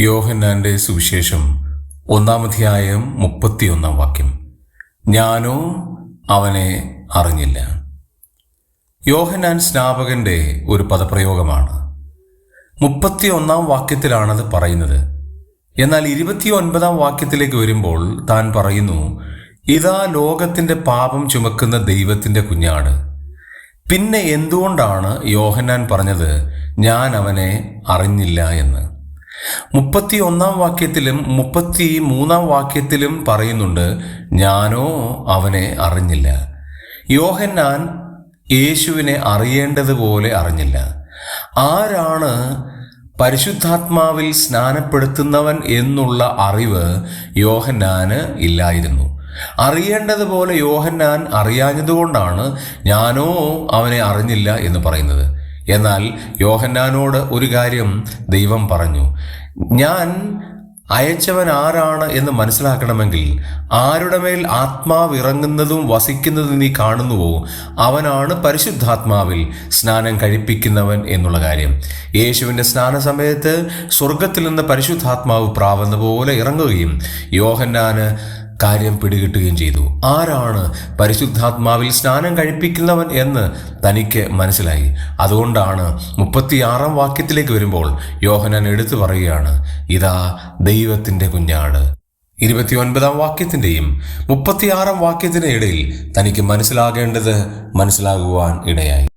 യോഹന്നാന്റെ സുവിശേഷം ഒന്നാമധ്യായം മുപ്പത്തിയൊന്നാം വാക്യം. ഞാനോ അവനെ അറിഞ്ഞില്ല. യോഹന്നാൻ സ്നാപകന്റെ ഒരു പദപ്രയോഗമാണ്. മുപ്പത്തിയൊന്നാം വാക്യത്തിലാണത് പറയുന്നത്. എന്നാൽ ഇരുപത്തിയൊൻപതാം വാക്യത്തിലേക്ക് വരുമ്പോൾ താൻ പറയുന്നു ഇതാ ലോകത്തിന്റെ പാപം ചുമക്കുന്ന ദൈവത്തിന്റെ കുഞ്ഞാട്. പിന്നെ എന്തുകൊണ്ടാണ് യോഹന്നാൻ പറഞ്ഞത് ഞാൻ അവനെ അറിഞ്ഞില്ല എന്ന്? മുപ്പത്തി ഒന്നാം വാക്യത്തിലും മുപ്പത്തി മൂന്നാം വാക്യത്തിലും പറയുന്നുണ്ട് ഞാനോ അവനെ അറിഞ്ഞില്ല. യോഹന്നാൻ യേശുവിനെ അറിയേണ്ടതുപോലെ അറിഞ്ഞില്ല. ആരാണ് പരിശുദ്ധാത്മാവിൽ സ്നാനപ്പെടുത്തുന്നവൻ എന്നുള്ള അറിവ് യോഹന്നാന് ഇല്ലായിരുന്നു. അറിയേണ്ടതുപോലെ യോഹന്നാൻ അറിയാഞ്ഞതുകൊണ്ടാണ് ഞാനോ അവനെ അറിഞ്ഞില്ല എന്ന് പറയുന്നത്. എന്നാൽ യോഹന്നാനോട് ഒരു കാര്യം ദൈവം പറഞ്ഞു. ഞാൻ അയച്ചവൻ ആരാണ് എന്ന് മനസ്സിലാക്കണമെങ്കിൽ ആരുടെ മേൽ ആത്മാവ് ഇറങ്ങുന്നതും വസിക്കുന്നതും നീ കാണുന്നുവോ? അവനാണ് പരിശുദ്ധാത്മാവിൽ സ്നാനം കഴിപ്പിക്കുന്നവൻ എന്നുള്ള കാര്യം. യേശുവിന്റെ സ്നാന സമയത്ത് സ്വർഗത്തിൽ നിന്ന് പരിശുദ്ധാത്മാവ് പ്രാവുന്ന പോലെ ഇറങ്ങുകയും യോഹന്നാന് കാര്യം പിടികിട്ടുകയും ചെയ്തു. ആരാണ് പരിശുദ്ധാത്മാവിൽ സ്നാനം കഴിപ്പിക്കുന്നവൻ എന്ന് തനിക്ക് മനസ്സിലായി. അതുകൊണ്ടാണ് മുപ്പത്തിയാറാം വാക്യത്തിലേക്ക് വരുമ്പോൾ യോഹനാൻ എടുത്തു പറയുകയാണ് ഇതാ ദൈവത്തിന്റെ കുഞ്ഞാട്. ഇരുപത്തിയൊൻപതാം വാക്യത്തിന്റെയും മുപ്പത്തിയാറാം വാക്യത്തിന്റെ ഇടയിൽ തനിക്ക് മനസ്സിലാകേണ്ടത് മനസ്സിലാകുവാൻ ഇടയായി.